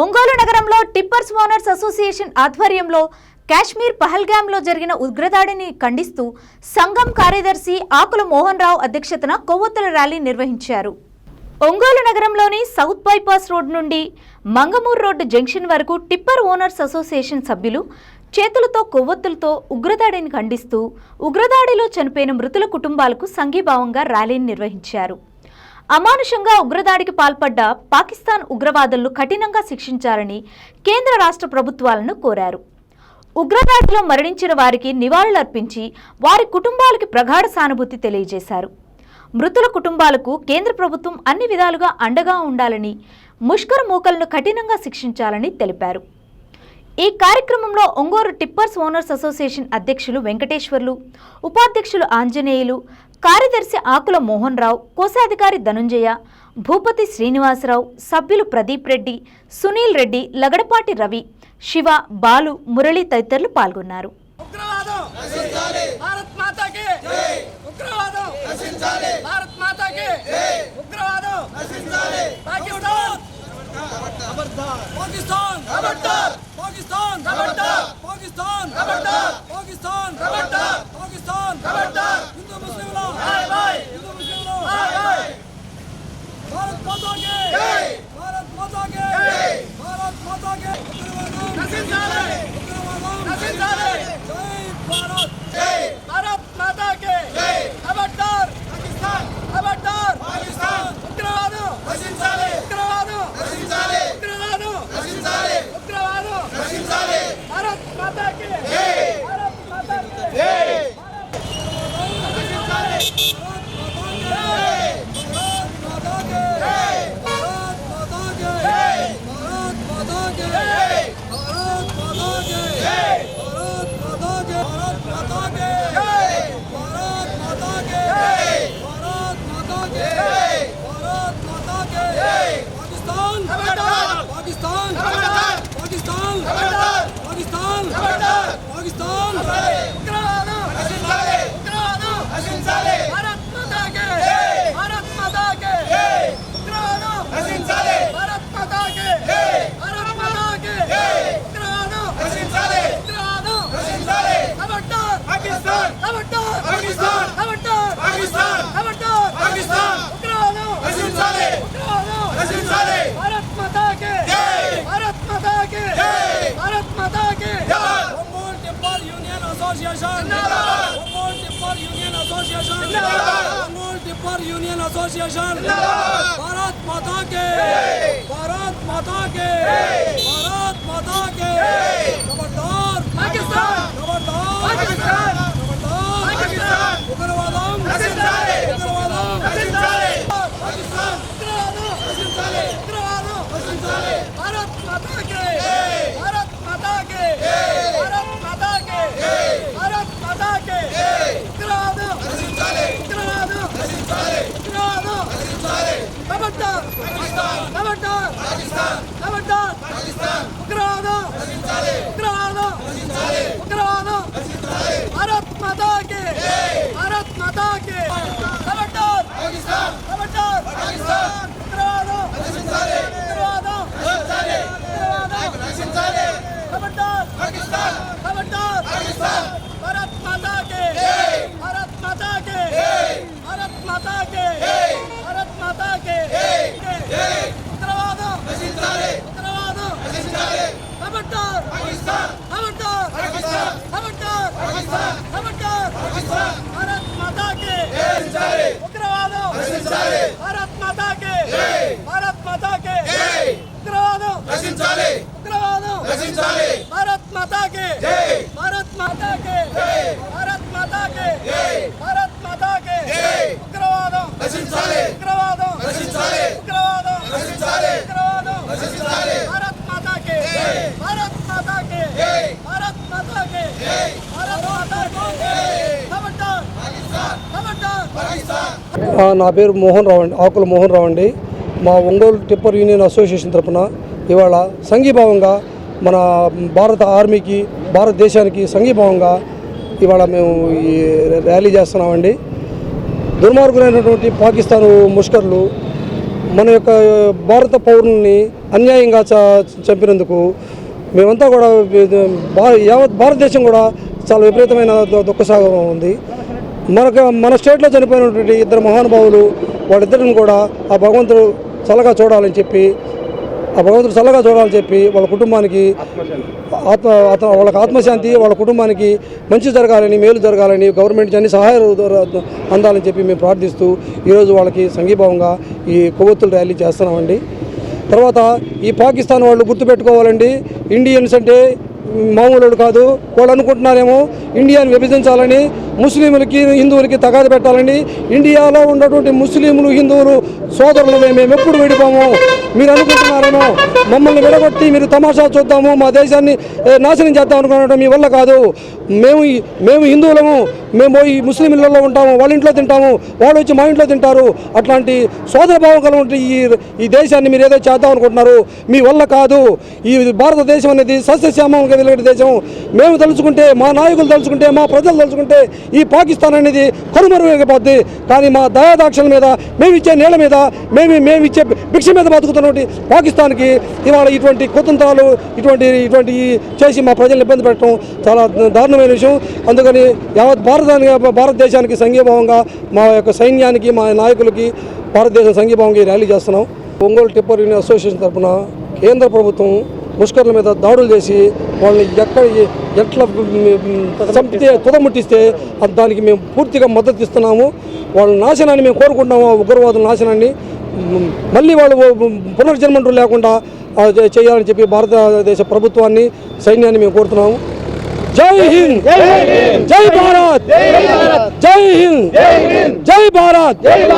ఒంగోలు నగరంలో tippers owners association ఆధ్వర్యంలో కాశ్మీర్ పహల్గామ్లో జరిగిన ఉగ్రదాడిని ఖండిస్తూ సంఘం కార్యదర్శి ఆకుల మోహన్ రావు అధ్యక్షతన కొవ్వొత్తుల ర్యాలీ నిర్వహించారు. ఒంగోలు నగరంలోని సౌత్ బైపాస్ రోడ్ నుండి మంగమూర్ రోడ్డు జంక్షన్ వరకు టిప్పర్ ఓనర్స్ అసోసియేషన్ సభ్యులు చేతులతో కొవ్వొత్తులతో ఉగ్రదాడిని ఖండిస్తూ ఉగ్రదాడిలో చనిపోయిన మృతుల కుటుంబాలకు సంఘీభావంగా ర్యాలీని నిర్వహించారు. అమానుషంగా ఉగ్రదాడికి పాల్పడ్డ పాకిస్తాన్ ఉగ్రవాదులను కఠినంగా శిక్షించాలని కేంద్ర రాష్ట్ర ప్రభుత్వాలను కోరారు. ఉగ్రదాడిలో మరణించిన వారికి నివాళులర్పించి వారి కుటుంబాలకి ప్రగాఢ సానుభూతి తెలియజేశారు. మృతుల కుటుంబాలకు కేంద్ర ప్రభుత్వం అన్ని విధాలుగా అండగా ఉండాలని ముష్కర మూకలను కఠినంగా శిక్షించాలని తెలిపారు. ఈ కార్యక్రమంలో ఒంగోరు టిప్పర్స్ ఓనర్స్ అసోసియేషన్ అధ్యక్షులు వెంకటేశ్వర్లు ఉపాధ్యక్షులు ఆంజనేయులు కార్యదర్శి ఆకుల మోహన్ రావు కోశాధికారి ధనుంజయ భూపతి శ్రీనివాసరావు సభ్యులు ప్రదీప్ రెడ్డి సునీల్ రెడ్డి లగడపాటి రవి శివ బాలు మురళి తదితరులు పాల్గొన్నారు. ఉగ్రవాదం! భారత్ మాతాకి! ఉగ్రవాదం! భారత్ మాతాకి! ఉగ్రవాదం! పాకిస్తాన్! పాకిస్తాన్! పాకిస్తాన్ పాకిస్తాన్ పాకిస్తాన్ పాకిస్తాన్ హిందూ ముస్లింల హిందూ ముస్లింల భారత్ మాతాకి భారత్ మాతాకి భారత్ మాతాకి ఉగ్రవాదం ఉగ్రవాదం జై భారత్ జై భారత్ మాతా కే జై ఖబర్దార్ పాకిస్తాన్ ఖబర్దార్ పాకిస్తాన్ ఉగ్రవాదం నశించాలి ఉగ్రవాదం నశించాలి ఉగ్రవాదం నశించాలి ఉగ్రవాదం నశించాలి భారత్ మాతా కే జై భారత్ మాతా కే జై పాకిస్తాన్ పాకిస్తాన్ పాకిస్తాన్ పాకిస్తాన్ ఉగ్రవాదం ఉగ్రవాదం భారత్ మాతా కే భారత్ మాతా కే ఉగ్రవాదం భారత్ మాతా కే భారత్ మాతా కే ఉగ్రవాదం ఉగ్రవాదం ఖబర్దార్ పాకిస్తాన్ ఖబర్దార్ పాకిస్తాన్ ఖబర్దార్ పాకిస్తాన్ ఖబర్దార్ పాకిస్తాన్ ఉగ్రవాదం నశించాలి ఉగ్రవాదం నశించాలి భారత్ మాతా కే జై భారత్ మాతా కే జై భారత్ మాతా కే జై ఒంగోలు టిప్పర్ యూనియన్ అసోసియేషన్ జిందాబాద్. ఒంగోలు టిప్పర్ యూనియన్ అసోసియేషన్ జిందాబాద్. ఒంగోలు టిప్పర్ యూనియన్ అసోసియేషన్ జిందాబాద్. భారత్ మాతా కే భారత్ మాతా కే భారత్ మాతా కే ఖబర్దార్ పాకిస్తాన్. ఖబర్దార్ పాకిస్తాన్. ఖబర్దార్ పాకిస్తాన్. ఉగ్రవాదం నశించాలి. ఉగ్రవాదం నశించాలి. పాకిస్తాన్ ఉగ్రవాదం నశించాలి. ఉగ్రవాదం నశించాలి. భారత్ మాతా కే జై. భారత్ మాతా కే జై. భారత్ మాతా కే జై. భారత్ మాతా కే జై. ఉగ్రవాదం నశించాలి. ఉగ్రవాదం నశించాలి. ఉగ్రవాదం నశించాలి. ఖబర్దార్ పాకిస్తాన్. ఖబర్దార్ పాకిస్తాన్. ఖబర్దార్ పాకిస్తాన్. ఉగ్రవాదం నశించాలి. ఉగ్రవాదం నశించాలి. ఉగ్రవాదం నశించాలి. భారత్ మాతా కే. భారత్ మాతా కే ఖబర్దార్ పాకిస్తాన్. ఖబర్దార్ పాకిస్తాన్. ఉగ్రవాదం నశించాలి. ఉగ్రవాదం నశించాలి. ఉగ్రవాదం నశించాలి. ఖబర్దార్ పాకిస్తాన్. ఖబర్దార్ పాకిస్తాన్. భారత్ మాతా కే జై. భారత్ మాతా కే జై. భారత్ మాతా కే జై. భారత్ మాతా కే జై. జై. ఉగ్రవాదం నశించాలి. ఉగ్రవాదం నశించాలి. ఖబర్దార్ పాకిస్తాన్. ఖబర్దార్ పాకిస్తాన్. ఖబర్దార్ పాకిస్తాన్. ఖబర్దార్ పాకిస్తాన్. భారత్ మాతా కే నశించాలి. ఉగ్రవాదం నశించాలి. భారత్ మాతా కే జై. భారత్ మాతా కే జై. ఉగ్రవాదం నశించాలి. ఉగ్రవాదం నశించాలి. భారత్ మాతా కే జై. భారత్ మాతా కే జై. భారత్ మాతా కే జై. భారత్ మాతా కే జై. ఉగ్రవాదం నశించాలి. ఉగ్రవాదం నశించాలి. ఉగ్రవాదం నశించాలి. ఉగ్రవాదం నశించాలి. భారత్ మాతా కే జై. భారత్ మాతా కే జై. భారత్ మాతా కే జై. భారత్ మాతా కే జై. ఖబర్దార్ పాకిస్తాన్. ఖబర్దార్ పాకిస్తాన్. ఆ, నా పేరు మోహన్ రావు అండి ఆకుల మోహన్ రావు అండి మా ఒంగోలు టిప్పర్ యూనియన్ అసోసియేషన్ తరపున ఇవాళ సంఘీభావంగా మన భారత ఆర్మీకి భారతదేశానికి సంఘీభావంగా ఇవాళ మేము ఈ ర్యాలీ చేస్తున్నామండి. దుర్మార్గులైనటువంటి పాకిస్తాన్ ముష్కర్లు మన యొక్క భారత పౌరుల్ని అన్యాయంగా చ- చంపినందుకు మేమంతా కూడా భా- యావత్ భారతదేశం కూడా చాలా విపరీతమైన దుఃఖసాగరం ఉంది. మనకు మన స్టేట్లో చనిపోయినటువంటి ఇద్దరు మహానుభావులు వాళ్ళిద్దరిని కూడా ఆ భగవంతుడు చల్లగా చూడాలని చెప్పి ఆ భగవంతుడు చల్లగా చూడాలని చెప్పి వాళ్ళ కుటుంబానికి ఆత్మ అతను వాళ్ళకి ఆత్మశాంతి వాళ్ళ కుటుంబానికి మంచి జరగాలని మేలు జరగాలని గవర్నమెంట్ అన్ని సహాయాలు అందాలని చెప్పి మేము ప్రార్థిస్తూ ఈరోజు వాళ్ళకి సంఘీభావంగా ఈ కొవ్వొత్తుల ర్యాలీ చేస్తున్నామండి. తర్వాత ఈ పాకిస్తాన్ వాళ్ళు గుర్తుపెట్టుకోవాలండి ఇండియన్స్ అంటే మామూలు కాదు వాళ్ళు అనుకుంటున్నారేమో ఇండియాని విభజించాలని ముస్లింలకి హిందువులకి తగాద పెట్టాలని ఇండియాలో ఉన్నటువంటి ముస్లింలు హిందువులు సోదరులు మేము ఎప్పుడు విడిపోము. మీరు అనుకుంటున్నారనో మమ్మల్ని విడగొట్టి మీరు తమాషా చూద్దాము మా దేశాన్ని నాశనం చేద్దాం అనుకున్నట్టు మీ వల్ల కాదు. మేము మేము హిందువులము మేము ఈ ముస్లిం ఇళ్ళల్లో ఉంటాము వాళ్ళ ఇంట్లో తింటాము వాళ్ళు వచ్చి మా ఇంట్లో తింటారు. అట్లాంటి సోదర భావం కలిగి ఈ ఈ దేశాన్ని మీరు ఏదో చేద్దాం అనుకుంటున్నారు. మీ వల్ల కాదు. ఈ భారతదేశం అనేది సస్యశ్యామంగా వెలిగే దేశం. మేము తలుచుకుంటే మా నాయకులు తలుచుకుంటే మా ప్రజలు తలుచుకుంటే ఈ పాకిస్తాన్ అనేది కనుమరుగైపోద్ది. కానీ మా దయాదాక్షల మీద మేము ఇచ్చే నేల మీద మేము మేము ఇచ్చే భిక్ష మీద బతుకుతున్నటువంటి పాకిస్తాన్కి ఇవాళ ఇటువంటి కుతంత్రాలు ఇటువంటి ఇటువంటి చేసి మా ప్రజలను ఇబ్బంది పెట్టడం చాలా దారుణమైన విషయం. అందుకని యావత్ భారతానికి భారతదేశానికి సంఘీభావంగా మా యొక్క సైన్యానికి మా నాయకులకి భారతదేశం సంఘీభావంగా ర్యాలీ చేస్తున్నాం. ఒంగోలు టిప్పర్ యూనియన్ అసోసియేషన్ తరఫున కేంద్ర ప్రభుత్వం ముష్కర్ల మీద దాడులు చేసి వాళ్ళని ఎక్కడ ఎట్లా చంపితే తుదముట్టిస్తే దానికి మేము పూర్తిగా మద్దతు ఇస్తున్నాము. వాళ్ళ నాశనాన్ని మేము కోరుకుంటున్నాము ఉగ్రవాదుల నాశనాన్ని. మళ్ళీ వాళ్ళు పునర్జన్మంటూ లేకుండా చేయాలని చెప్పి భారతదేశ ప్రభుత్వాన్ని సైన్యాన్ని మేము కోరుతున్నాము. జై హింద్! జై భారత్! జై హింద్! జై భారత్!